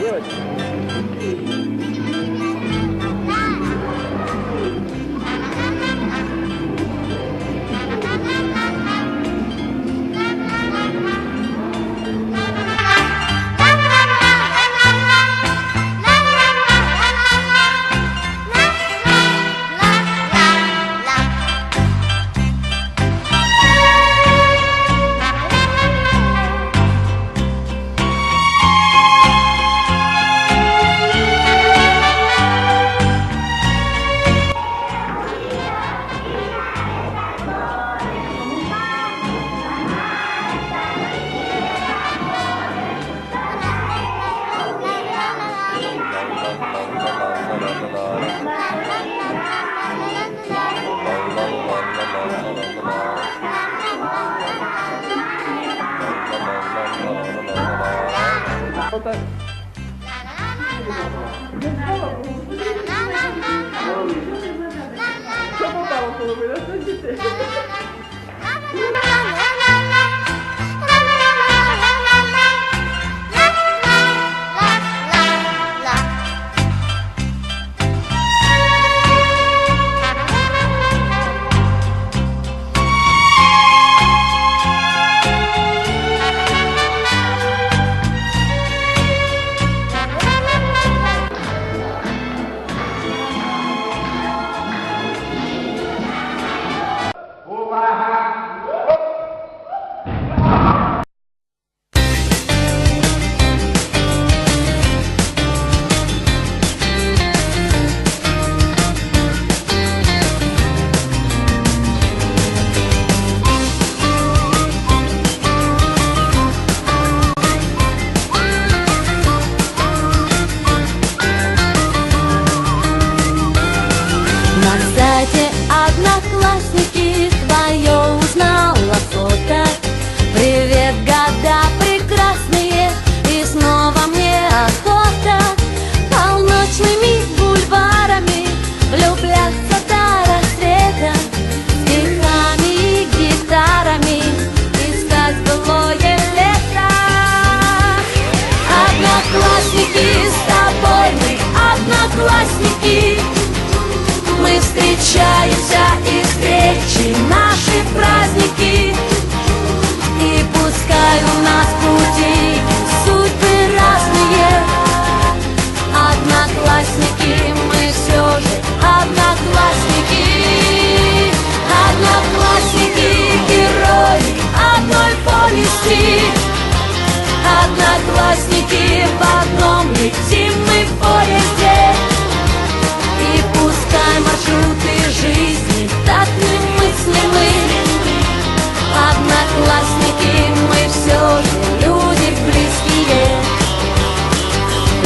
Good. わかるチョコからそ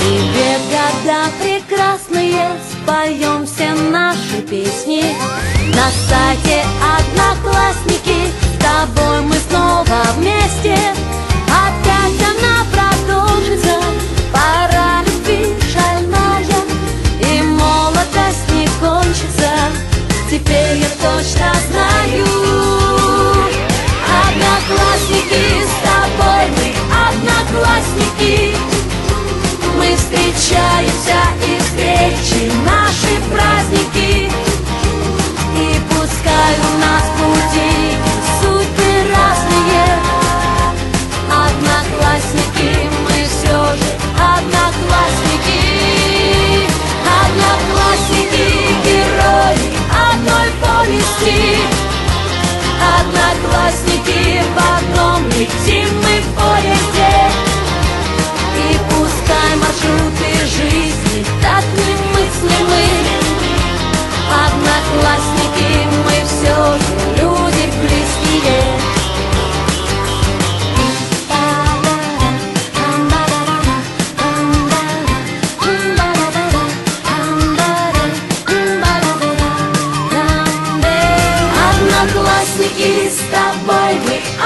тебе года прекрасные, споем все наши песни. На сайте одноклассники, с тобой мы снова вместе.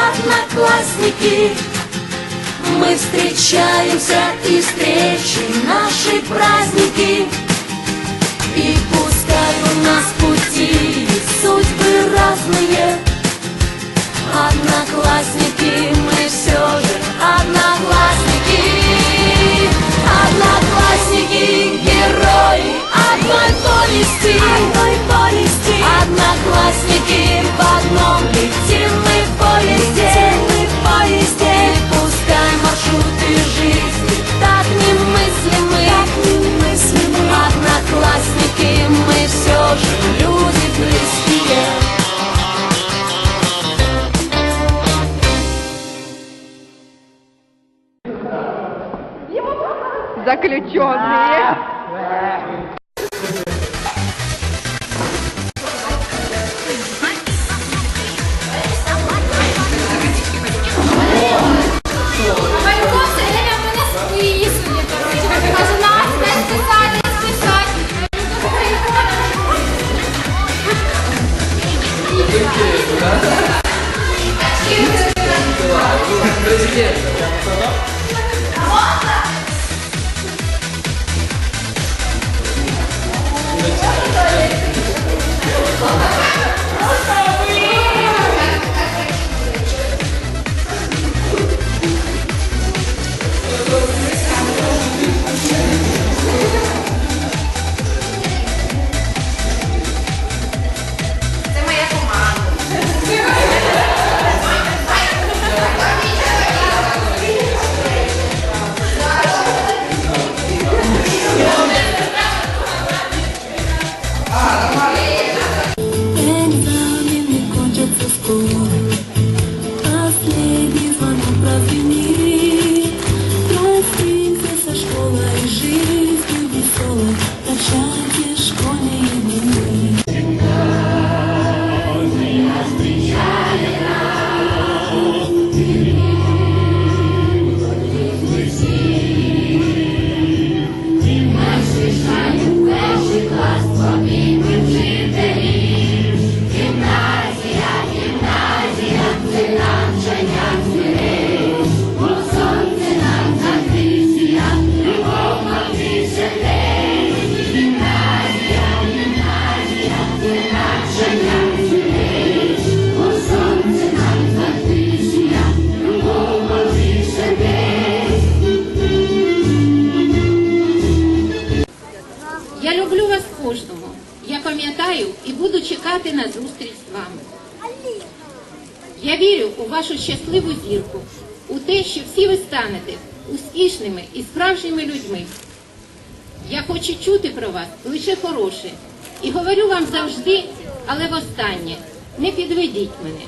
одноклассники, мы встречаемся и встречи наши праздники. И пускай у нас пути судьбы разные, одноклассники. Заключенные. Буду чекати на зустріч з вами. Я вірю у вашу щасливу зірку, у те, що всі ви станете успішними і справжніми людьми. Я хочу чути про вас лише хороше. І говорю вам завжди, але востаннє, не підведіть мене.